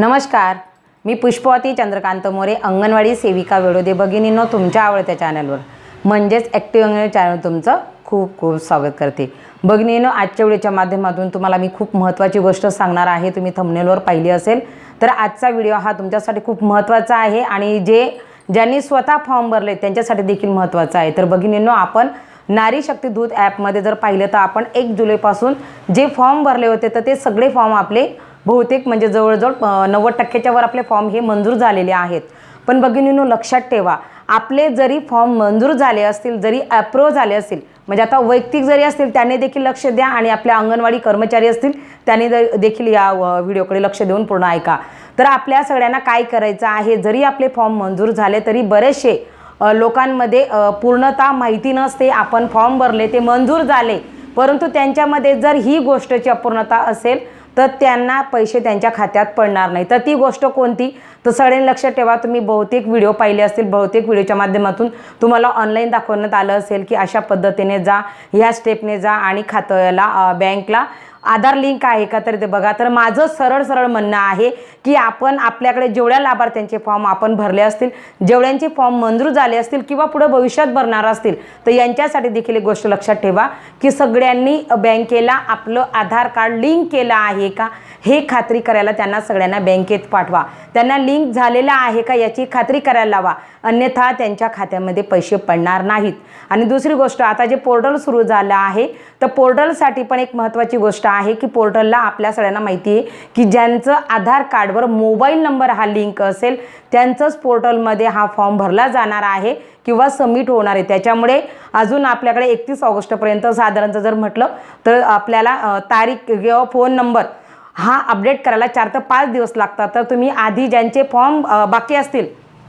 नमस्कार. मी पुष्पवती चंद्रकांत मोरे अंगणवाडी सेविका वेळोदे भगिनींनो तुमच्या आवडत्या चॅनलवर. म्हणजेच ॲक्टिव्ह अंगणवाडी चॅनल तुमचं खूप खूप स्वागत करते. भगिनींनो आजच्या व्हिडिओच्या माध्यमातून तुम्हाला मी खूप महत्त्वाची गोष्ट सांगणार आहे. तुम्ही थंबनेलवर पाहिली असेल तर आजचा व्हिडिओ हा तुमच्यासाठी खूप महत्त्वाचा आहे आणि जे ज्यांनी स्वतः फॉर्म भरले त्यांच्यासाठी देखील महत्त्वाचा आहे. तर भगिनींनो आपण नारी शक्ती दूत ॲपमध्ये जर पाहिलं तर आपण एक जुलैपासून जे फॉर्म भरले होते तर ते सगळे फॉर्म आपले बहुतेक म्हणजे जवळजवळ नव्वद टक्क्याच्या वर आपले फॉर्म हे मंजूर झालेले आहेत. पण भगिनींनो लक्षात ठेवा आपले जरी फॉर्म मंजूर झाले असतील जरी अप्रूव झाले असतील म्हणजे आता वैयक्तिक जरी असतील त्याने देखील लक्ष द्या आणि आपल्या अंगणवाडी कर्मचारी असतील त्याने द- देखील या व्हिडिओकडे लक्ष देऊन पूर्ण ऐका. तर आपल्या सगळ्यांना काय करायचं आहे जरी आपले फॉर्म मंजूर झाले तरी बरेचसे लोकांमध्ये पूर्णता माहिती नसते आपण फॉर्म भरले ते मंजूर झाले. परंतु त्यांच्यामध्ये जर ही गोष्टची अपूर्णता असेल तर त्यांना पैसे त्यांच्या खात्यात पडणार नाही. तर ती गोष्ट कोणती? तर सगळ्यांनी लक्षात ठेवा तुम्ही बहुतेक व्हिडिओ पाहिले असतील बहुतेक व्हिडिओच्या माध्यमातून तुम्हाला ऑनलाईन दाखवण्यात आलं असेल की अशा पद्धतीने जा ह्या स्टेपने जा आणि खात्याला बँकला आधार लिंक आहे का? तर ते बघा. तर माझं सरळ सरळ म्हणणं आहे की आपण आपल्याकडे जेवढ्या लाभार्थ्यांचे फॉर्म आपण भरले असतील जेवढ्यांचे फॉर्म मंजूर झाले असतील किंवा पुढे भविष्यात भरणार असतील तर यांच्यासाठी देखील एक गोष्ट लक्षात ठेवा की सगळ्यांनी बँकेला आपलं आधार कार्ड लिंक केलं आहे का? हे खात्री करायला त्यांना सगळ्यांना बँकेत पाठवा. त्यांना लिंक झालेला आहे का याची खात्री करायला लावा. अन्यथा त्यांच्या खात्यामध्ये पैसे पडणार नाहीत. आणि दुसरी गोष्ट आता जे पोर्टल सुरू झालं आहे तर पोर्टलसाठी पण एक महत्त्वाची गोष्ट आहे की पोर्टलला आपल्या सगळ्यांना माहिती आहे की ज्यांचं आधार कार्ड कार्डवर मोबाईल नंबर हा लिंक असेल त्यांचंच पोर्टलमध्ये हा फॉर्म भरला जाणार आहे किंवा सबमिट होणार आहे. त्याच्यामुळे अजून आपल्याकडे एकतीस ऑगस्टपर्यंत साधारणतः जर म्हटलं तर आपल्याला तारीख किंवा फोन नंबर हा अपडेट करायला चार ते पाच दिवस लागतात. तर तुम्ही आधी ज्यांचे फॉर्म बाकी असतील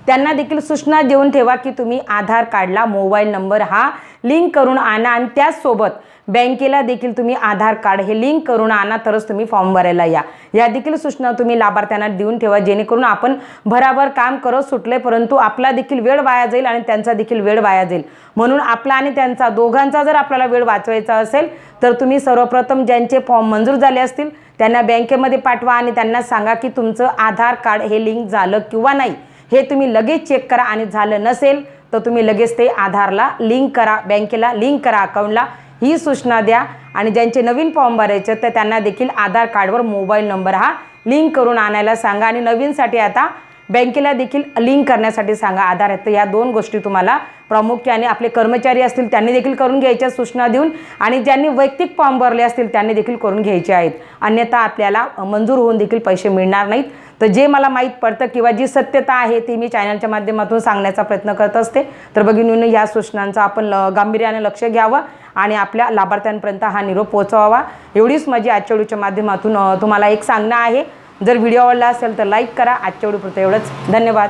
त्यांना देखील सूचना देऊन ठेवा की तुम्ही आधार कार्डला मोबाईल नंबर हा लिंक करून आणा आणि त्याचसोबत बँकेला देखील तुम्ही आधार कार्ड हे लिंक करून आणा तरच तुम्ही फॉर्म भरायला या. या देखील सूचना तुम्ही लाभार्थ्यांना देऊन ठेवा जेणेकरून आपण भराभर काम करत सुटले परंतु आपला देखील वेळ वाया जाईल आणि त्यांचा देखील वेळ वाया जाईल. म्हणून आपला आणि त्यांचा दोघांचा जर आपल्याला वेळ वाचवायचा असेल तर तुम्ही सर्वप्रथम ज्यांचे फॉर्म मंजूर झाले असतील त्यांना बँकेमध्ये पाठवा आणि त्यांना सांगा की तुमचं आधार कार्ड हे लिंक झालं किंवा नाही. हे तुम्ही लगेच चेक करा आणि झालं नसेल तर तुम्ही लगेच ते आधारला लिंक करा बँकेला लिंक करा अकाउंटला. ही सूचना द्या. आणि ज्यांचे नवीन फॉर्म भरायचे तर त्यांना देखील आधार कार्डवर मोबाईल नंबर हा लिंक करून आणायला सांगा. आणि नवीनसाठी आता बँकेला देखील लिंक करण्यासाठी सांगा आधार आहेत. तर या दोन गोष्टी तुम्हाला प्रामुख्याने आपले कर्मचारी असतील त्यांनी देखील करून घ्यायच्या सूचना देऊन आणि ज्यांनी वैयक्तिक फॉर्म भरले असतील त्यांनी देखील करून घ्यायचे आहेत. अन्यथा आपल्याला मंजूर होऊन देखील पैसे मिळणार नाहीत. तर जे मला माहीत पडतं किंवा जी सत्यता आहे ती मी चॅनलच्या माध्यमातून सांगण्याचा प्रयत्न करत असते. तर बघिनीनं या सूचनांचा आपण ल- गांभीर्याने लक्ष घ्यावं. आणि आपल्या लाभार्थ्यांपर्यंत हा निरोप पोहोचवावा. एवढीच माझी आजच्या व्हिडिओच्या माध्यमातून तुम्हाला एक सांगणं आहे. जर व्हिडिओ आवडला असेल तर लाईक करा. आजच्या व्हिडिओपुरतं एवढंच. धन्यवाद.